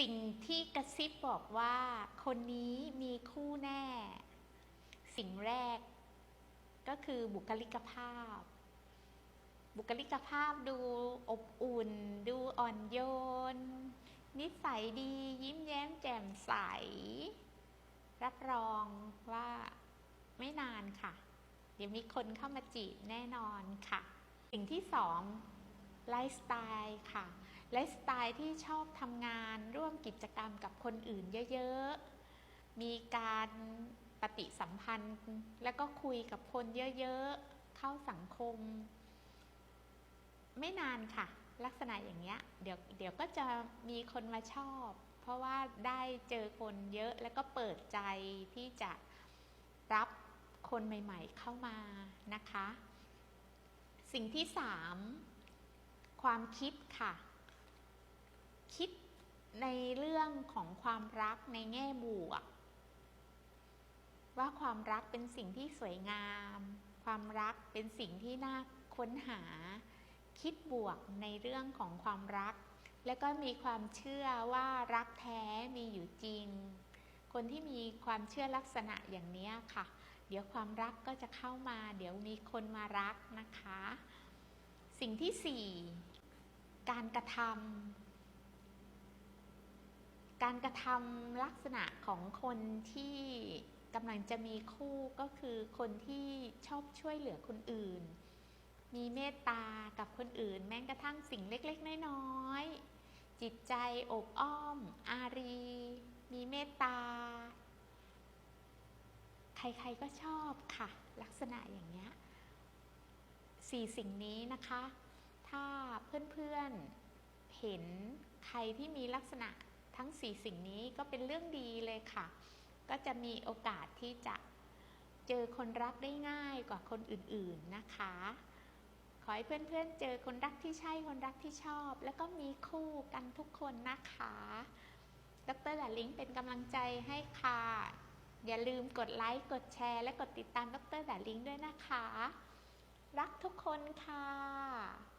สิ่งที่กระซิบบอกว่าคนนี้มีคู่แน่ สิ่งแรก ก็คือบุคลิกภาพ บุคลิกภาพดูอบอุ่น ดูอ่อนโยน นิสัยดียิ้มแย้มแจ่มใส รับรองว่าไม่นานค่ะ เดี๋ยวมีคนเข้ามาจีบแน่นอนค่ะ สิ่งที่สองไลฟ์สไตล์ค่ะ ไลฟ์สไตล์ที่ชอบทำงานร่วมกิจกรรมกับคนอื่นเยอะๆ มีการปฏิสัมพันธ์ แล้วก็คุยกับคนเยอะๆ เข้าสังคม ไม่นานค่ะ ลักษณะอย่างเงี้ยเดี๋ยวเดี๋ยวก็จะมีคนมาชอบ เพราะว่าได้เจอคนเยอะแล้วก็เปิดใจที่จะรับคนใหม่ๆเข้ามานะคะ สิ่งที่สามความคิดค่ะ คิดในเรื่องของความรักในแง่บวก ว่าความรักเป็นสิ่งที่สวยงาม ความรักเป็นสิ่งที่น่าค้นหา คิดบวกในเรื่องของความรัก แล้วก็มีความเชื่อว่ารักแท้มีอยู่จริง คนที่มีความเชื่อลักษณะอย่างนี้ค่ะ เดี๋ยวความรักก็จะเข้ามา เดี๋ยวมีคนมารักนะคะ สิ่งที่สี่การกระทำ การกระทำลักษณะของคนที่กำลังจะมีคู่ก็คือคนที่ชอบช่วยเหลือคนอื่น มีเมตตากับคนอื่น แม้กระทั่งสิ่งเล็กๆ น้อยๆ จิตใจอบอ้อม อารี มีเมตตา ใครๆก็ชอบค่ะ ลักษณะอย่างเงี้ยสี่สิ่งนี้นะคะ ถ้าเพื่อนๆเห็นใครที่มีลักษณะ ทั้งสี่สิ่งนี้ก็เป็นเรื่องดีเลยค่ะ ก็จะมีโอกาสที่จะเจอคนรักได้ง่ายกว่าคนอื่นๆนะคะ ขอให้เพื่อนๆเจอคนรักที่ใช่คนรักที่ชอบ แล้วก็มีคู่กันทุกคนนะคะ ดรดาลิงเป็นกำลังใจให้ค่ะ อย่าลืมกดไลค์กดแชร์ และกดติดตามดรดาลิงด้วยนะคะ รักทุกคนค่ะ